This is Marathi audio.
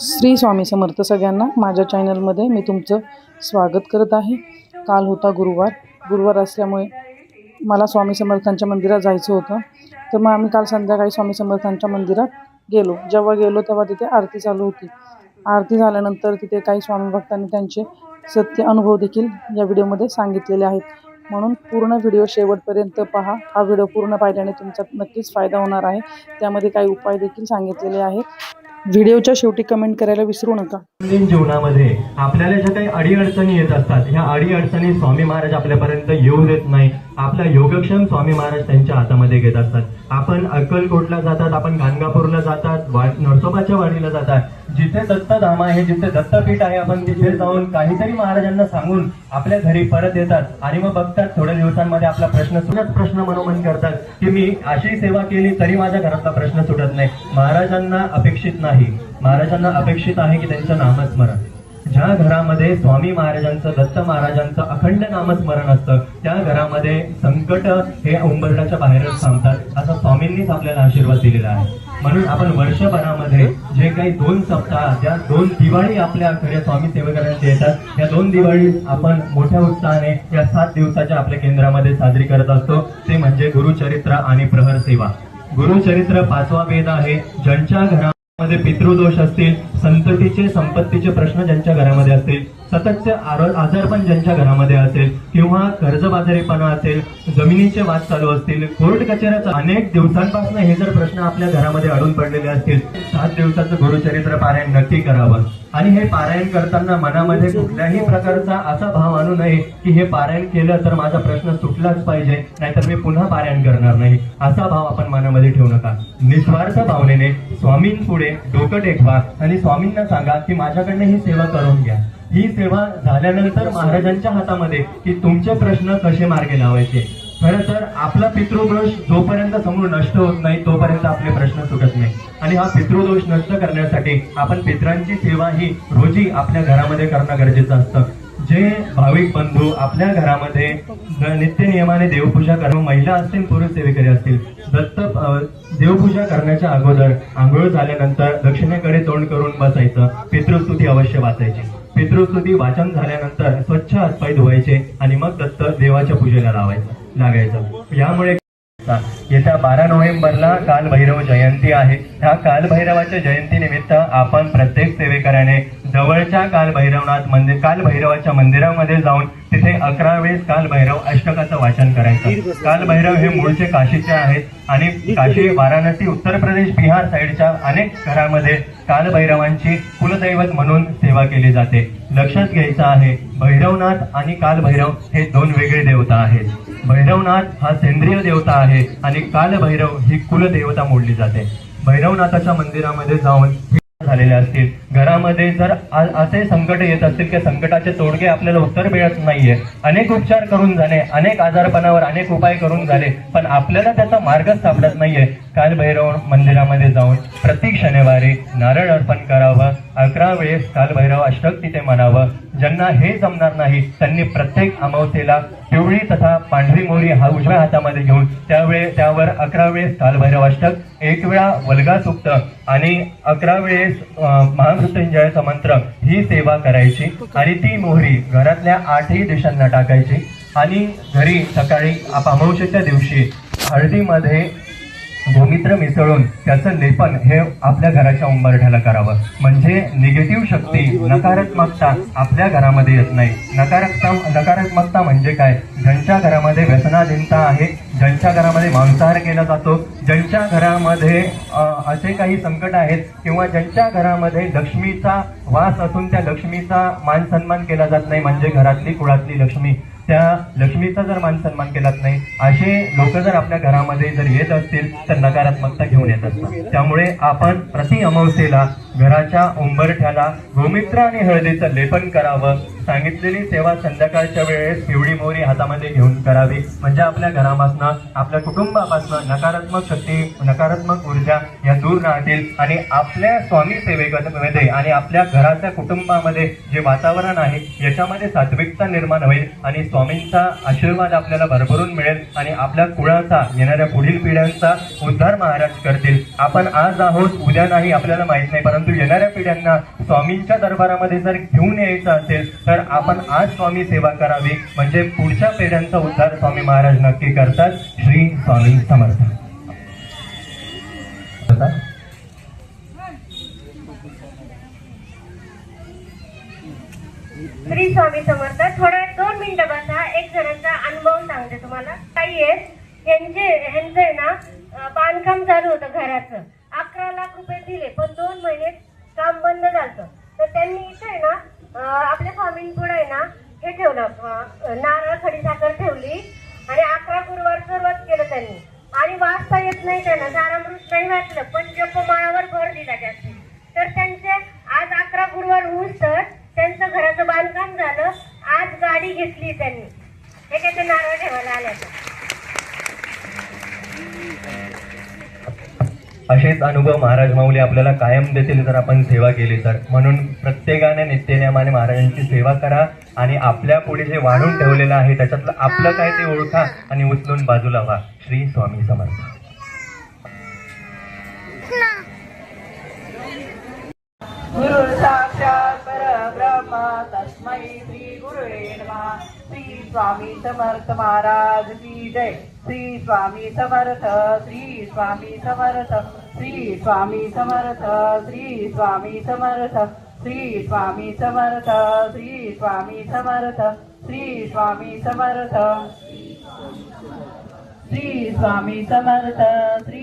श्री स्वामी समर्थ सगळ्यांना माझ्या चॅनलमध्ये मी तुमचं स्वागत करत आहे. काल होता गुरुवार. गुरुवार असल्यामुळे मला स्वामी समर्थांच्या मंदिरात जायचं होतं. तर मग आम्ही काल संध्याकाळी स्वामी समर्थांच्या मंदिरात गेलो. जेव्हा गेलो तेव्हा तिथे आरती चालू होती. आरती झाल्यानंतर तिथे काही स्वामी भक्तांनी त्यांचे सत्य अनुभव देखील या व्हिडिओमध्ये सांगितलेले आहेत. म्हणून पूर्ण व्हिडिओ शेवटपर्यंत पहा. हा व्हिडिओ पूर्ण पाहिल्याने तुमचा नक्कीच फायदा होणार आहे. त्यामध्ये काही उपाय देखील सांगितलेले आहेत. व्हिडिओच्या शेवटी कमेंट करायला विसरू नका. दैनंदिन जीवनामध्ये आपल्याला ज्या काही अडीअडचणी येत असतात ह्या अडीअडचणी स्वामी महाराज आपल्यापर्यंत येऊ देत नाही. आपला योगक्षम स्वामी महाराज त्यांच्या हातामध्ये घेत असतात. आपण अक्कलकोटला जातात आपण गाणगापूरला जातात वा नरसोबाच्या वाडीला जातात. जिथे दत्तधाम आहे जिथे दत्तपीठ आहे आपण तिथे जाऊन काहीतरी महाराजांना सांगून आपल्या घरी परत येतात. आणि मग बघतात थोड्या दिवसांमध्ये आपला प्रश्न सुटत प्रश्न मनोमन करतात की मी अशी सेवा केली तरी माझ्या घरातला प्रश्न सुटत नाही. महाराजांना अपेक्षित नाही. महाराजांना अपेक्षित आहे की त्यांचं नामस्मरण. ज्या घरामध्ये स्वामी महाराजांचं दत्त महाराजांचं अखंड नामस्मरण असतं त्या घरामध्ये संकट हे उंबरड्याच्या बाहेरच थांबतात. असं स्वामींनीच आपल्याला आशीर्वाद दिलेला आहे. म्हणून आपण वर्षभरामध्ये जे काही दोन सप्ताह ज्या दोन दिवाळी आपल्या खऱ्या स्वामी सेवेकरांचे येतात या दोन दिवाळी आपण मोठ्या उत्साहाने या सात दिवसाच्या आपल्या केंद्रामध्ये साजरी करत असतो. ते म्हणजे गुरुचरित्र आणि प्रहर सेवा. गुरुचरित्र पाचवा वेद आहे ज्यांच्या घरा घरामध्ये पितृदोष असतील संततीचे संपत्तीचे प्रश्न ज्यांच्या घरामध्ये असतील सततचे आरो- आजारपण ज्यांच्या घरामध्ये असेल किंवा कर्जबाजारीपणा असेल जमिनीचे वाद चालू असतील कोर्ट कचेऱ्याचा अनेक दिवसांपासून हे जर प्रश्न आपल्या घरामध्ये अडून पडलेले असतील सात दिवसाचं गुरुचरित्र पारायण नक्की करावं. आणि हे पारायण करताना मनामध्ये कुठल्याही प्रकारचा असा भाव आणू नये की हे पारायण केलं तर माझा प्रश्न सुटलाच पाहिजे नाहीतर मी पुन्हा पारायण करणार नाही. असा भाव आपण मनामध्ये ठेवू नका. निस्वार्थ भावनेने स्वामींपुढे डोकं टेकवा आणि स्वामींना सांगा की माझ्याकडनं ही सेवा करून घ्या. ही सेवा झाल्यानंतर महाराजांच्या हातामध्ये की तुमचे प्रश्न कसे मार्गे लावायचे? खरं तर आपला पितृदोष जोपर्यंत समोर नष्ट होत नाही तोपर्यंत आपले प्रश्न सुटत नाही. आणि हा पितृदोष नष्ट करण्यासाठी आपण पित्रांची सेवा ही रोजी आपल्या घरामध्ये करणं गरजेचं असतं. जे भाविक बंधू आपल्या घरामध्ये नित्य नियमाने देवपूजा करून महिला असतील पुरुष सेवेकरी असतील दत्त देवपूजा करण्याच्या अगोदर आंघोळ झाल्यानंतर दक्षिणेकडे तोंड करून बसायचं पितृस्तुती अवश्य वाचायची. पितृस्तुती वाचन झाल्यानंतर स्वच्छ हातपाय धुवायचे आणि मग दत्त देवाच्या पूजेला लावायचं लागायचं. यामुळे येत्या बारा नोव्हेंबरला कालभैरव जयंती आहे. ह्या कालभैरवाच्या जयंती निमित्त आपण प्रत्येक सेवेकऱ्याने जवळच्या कालभैरवनाथ मंदिर कालभैरवाच्या मंदिरामध्ये जाऊन तिथे अकरा वेळेस कालभैरव अष्टकाचं वाचन करायचं. कालभैरव हे मूळचे काशीचे आहेत आणि काशी वाराणसी उत्तर प्रदेश बिहार साईडच्या अनेक घरामध्ये कालभैरवांची कुलदैवत म्हणून सेवा केली जाते. लक्षात घ्यायचं आहे भैरवनाथ आणि कालभैरव हे दोन वेगळे देवता आहेत. भैरवनाथ हा सेंद्रिय देवता आहे आणि कालभैरव ही कुलदेवता मोडली जाते. भैरवनाथाच्या मंदिरामध्ये जाऊन झालेल्या झालेले असतील. घरामध्ये जर असे संकट येत असतील की संकटाचे तोडगे आपल्याला उत्तर मिळत नाहीये. अनेक उपचार करून झाले अनेक आजारपणावर अनेक उपाय करून झाले पण आपल्याला त्याचा मार्ग सापडत नाहीये. कालभैरव मंदिरामध्ये जाऊन प्रत्येक शनिवारी नारळ अर्पण करावं. अकरा वेळेस कालभैरव अष्टक तिथे म्हणावं ज्यांना हे जमणार नाही त्यांनी प्रत्येक अमावतेला पिवळी तथा पांढरी मोरी हा उजव्या हातामध्ये घेऊन त्यावेळे त्यावर अकरा वेळेस कालभैरव अष्टक एक वेळा वल्गा सुक्त आणि अकरा वेळेस महा मृत्युंजय समंत्र ही सेवा करायची आणि ती मोहरी घरातल्या आठही दिशांना टाकायची. आणि घरी सकाळी अमावशेच्या दिवशी हळदीमध्ये भूमित्र मिसळून त्याचं लेपन हे आपल्या घराच्या उंबरठ्याला करावं. म्हणजे निगेटिव्ह शक्ती नकारात्मकता आपल्या घरामध्ये येत नाही. नकारात्मक नकारात्मकता म्हणजे काय? ज्यांच्या घरामध्ये व्यसनाधीनता आहे ज्यांच्या घरामध्ये मांसाहार केला जातो ज्यांच्या घरामध्ये असे काही संकट आहेत किंवा ज्यांच्या घरामध्ये लक्ष्मीचा वास असून त्या लक्ष्मीचा मान सन्मान केला जात नाही म्हणजे घरातली कुळातली लक्ष्मी. त्या लक्ष्मीचा जर मान सन्मान केलाच नाही असे लोक जर आपल्या घरामध्ये जर येत असतील तर नकारात्मकता घेऊन येत असतात. त्यामुळे आपण प्रति अमावस्येला घराच्या उंबरठ्याला गोमित्र आणि हळदीचं लेपन करावं सांगितलेली सेवा संध्याकाळच्या वेळेस पिवळी मोहरी हातामध्ये घेऊन करावी. म्हणजे आपल्या घरापासनं आपल्या कुटुंबापासनं नकारात्मक शक्ती नकारात्मक ऊर्जा या दूर राहतील. आणि आपल्या स्वामी सेवेमध्ये आणि आपल्या घराच्या कुटुंबामध्ये जे वातावरण आहे याच्यामध्ये सात्विकता निर्माण होईल आणि स्वामींचा आशीर्वाद आपल्याला भरभरून मिळेल आणि आपल्या कुळाचा येणाऱ्या पुढील पिढ्यांचा उद्धार महाराज करतील. आपण आज आहोत उद्या नाही आपल्याला माहीत नाही परंतु येणाऱ्या पिढ्यांना स्वामींच्या दरबारामध्ये जर घेऊन यायचं असेल तर आपण आज स्वामी सेवा करावी. म्हणजे पुढच्या पेढ्यांचा उद्धार स्वामी महाराज नक्की करतात. श्री स्वामी समर्थ. श्री स्वामी समर्थ थोडा दोन मिनिटं बसा. एक जणांचा अनुभव सांगते तुम्हाला. काही आहेत. यांचे ह्यांचं ना बांधकाम चालू होतं घराचं. अकरा लाख रुपये दिले पण दोन महिने काम बंद झालं तर त्यांनी इथे आहे ना अं, आपल्या स्वामींपुढे आहे ना हे ठेवलं अं, नारळ खडीसाखर ठेवली आणि अकरा गुरुवार सुरुवात केलं त्यांनी आणि वाचता नाही त्यांना सारामृत नाही वाचलं पण जपमाळावर भर दिला जास्त तर त्यांचे आज अकरा गुरुवार होऊस तर त्यांचं घराचं बांधकाम झालं आज गाडी घेतली त्यांनी. हे काय ते नारळ ठेवायला आल्याचं असेच अनुभव महाराज माऊली आपल्याला कायम देतील जर आपण सेवा केली तर. म्हणून प्रत्येकाने नित्यनियमाने महाराजांची सेवा करा आणि आपल्या पुढे जे वाढून ठेवलेलं आहे त्याच्यातलं आपलं काय ते ओळखा आणि उचलून बाजूला व्हा. श्री स्वामी समर्थ. गुरु साक्षात परब्रह्मा तस्मै श्री गुरुवे नमः। श्री स्वामी समर्थ महाराज की जय। श्री स्वामी समर्थ श्री स्वामी समर्थ श्री स्वामी समर्थ श्री स्वामी समर्थ श्री स्वामी समर्थ श्री स्वामी समर्थ श्री स्वामी समर्थ। श्री स्वामी समर्थ श्री